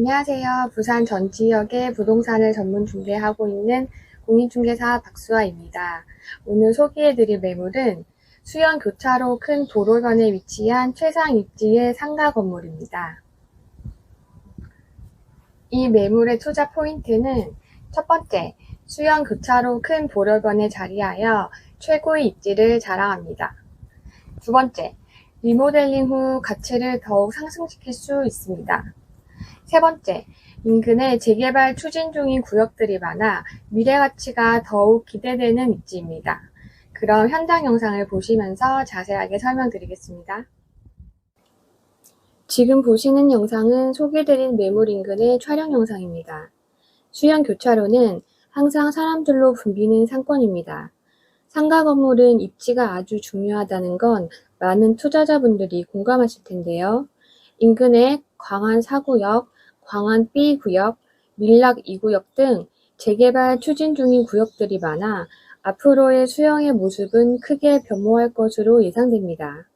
안녕하세요. 부산 전 지역의 부동산을 전문 중개하고 있는 공인중개사 박수아입니다. 오늘 소개해드릴 매물은 수영 교차로 큰 도로변에 위치한 최상 입지의 상가 건물입니다. 이 매물의 투자 포인트는 첫 번째, 수영 교차로 큰 도로변에 자리하여 최고의 입지를 자랑합니다. 두 번째, 리모델링 후 가치를 더욱 상승시킬 수 있습니다. 세 번째, 인근에 재개발 추진 중인 구역들이 많아 미래 가치가 더욱 기대되는 입지입니다. 그럼 현장 영상을 보시면서 자세하게 설명드리겠습니다. 지금 보시는 영상은 소개드린 매물 인근의 촬영 영상입니다. 수영 교차로는 항상 사람들로 붐비는 상권입니다. 상가 건물은 입지가 아주 중요하다는 건 많은 투자자분들이 공감하실 텐데요. 인근에 광안 4구역, 광안 B구역, 밀락 2구역 등 재개발 추진 중인 구역들이 많아 앞으로의 수영의 모습은 크게 변모할 것으로 예상됩니다.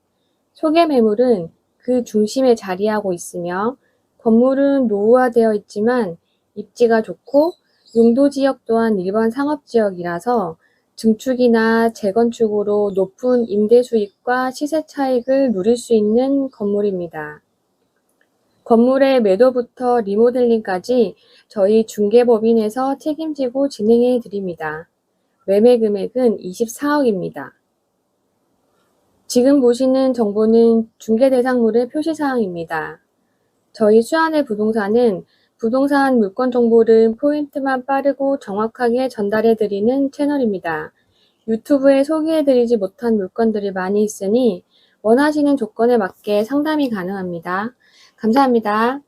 소개 매물은 그 중심에 자리하고 있으며 건물은 노후화되어 있지만 입지가 좋고 용도 지역 또한 일반 상업 지역이라서 증축이나 재건축으로 높은 임대 수익과 시세 차익을 누릴 수 있는 건물입니다. 건물의 매도부터 리모델링까지 저희 중개법인에서 책임지고 진행해 드립니다. 매매 금액은 24억입니다. 지금 보시는 정보는 중개 대상물의 표시사항입니다. 저희 수안의 부동산은 부동산 물건 정보를 포인트만 빠르고 정확하게 전달해 드리는 채널입니다. 유튜브에 소개해 드리지 못한 물건들이 많이 있으니 원하시는 조건에 맞게 상담이 가능합니다. 감사합니다.